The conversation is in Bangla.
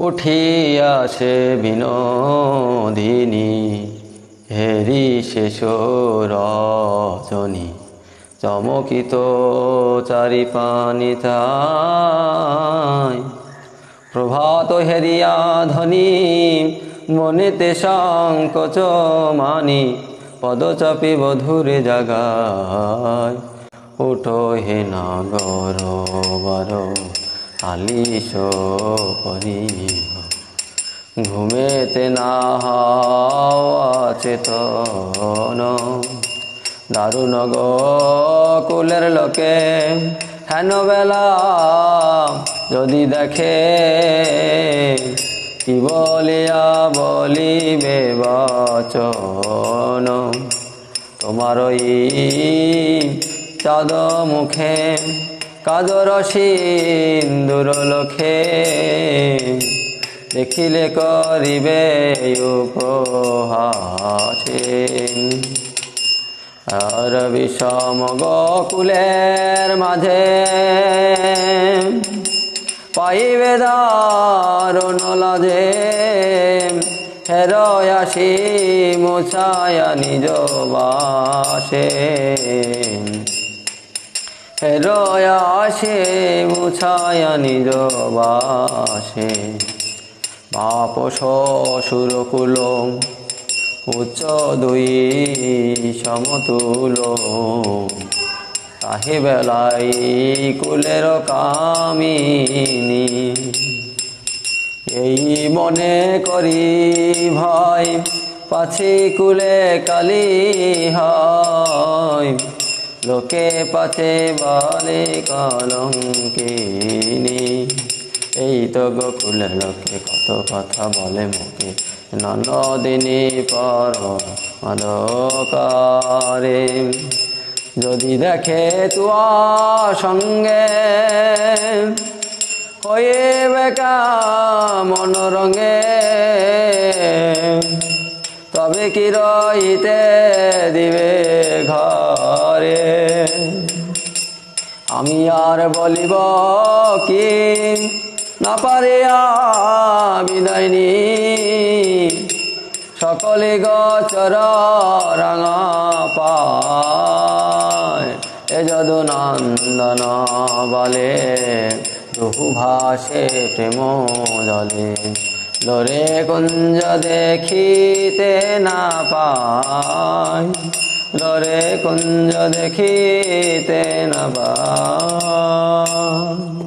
উঠিয়াছে বিনোদিনী হেরি শেষ রজনী চমকিত চারি পানি তাই, প্রভাত হেরিয়া ধনী, মনেতে সংকোচ মানি পদচাপি বধুরে জাগায়। উঠো হে নাগর, বার। আলিশ করি ঘুমেতে না চেতন দারুণ কুলের লোকে, হেন বেলা যদি দেখে, কি বলিয়া বলিবে বচন? তোমার ওই চাঁদ মুখে কাদর সিন্দুর লখে দেখিলে করিবে উপহাসে আর বিষম গকুলের মাঝে পাইবে দারুণ লাজে। হেরয়াসি মুছায়া নিজ বাসে। হেরয়াসে মুছায়া নিজ বাসে। বাপ শ্বশুর কুল, উচ্চ দুই সমতুল। তাহে বেলাই কুলের কামিনী। এই মনে করি ভাই, পাছি কুলে কালি হয়। লোকে পাছে বলে কলঙ্কিনী। এই তো গোকুলের লোকে কত কথা বলে মুখে। ননদিনী পর মাদকারে যদি দেখে তুয়া সঙ্গে হয়ে বেকা মনোরঙে। তবে কি রইতে দিবে ঘরে? আমি আর বলিব কি? না পারিয়া বিদায় নি সকলে গচর রাঙা পায়। এ নন্দন বলে দুহু ভাসে প্রেম জলে। লোরে কুঞ্জ দেখিতে না পাই। লোরে কুঞ্জ দেখিতে না পায়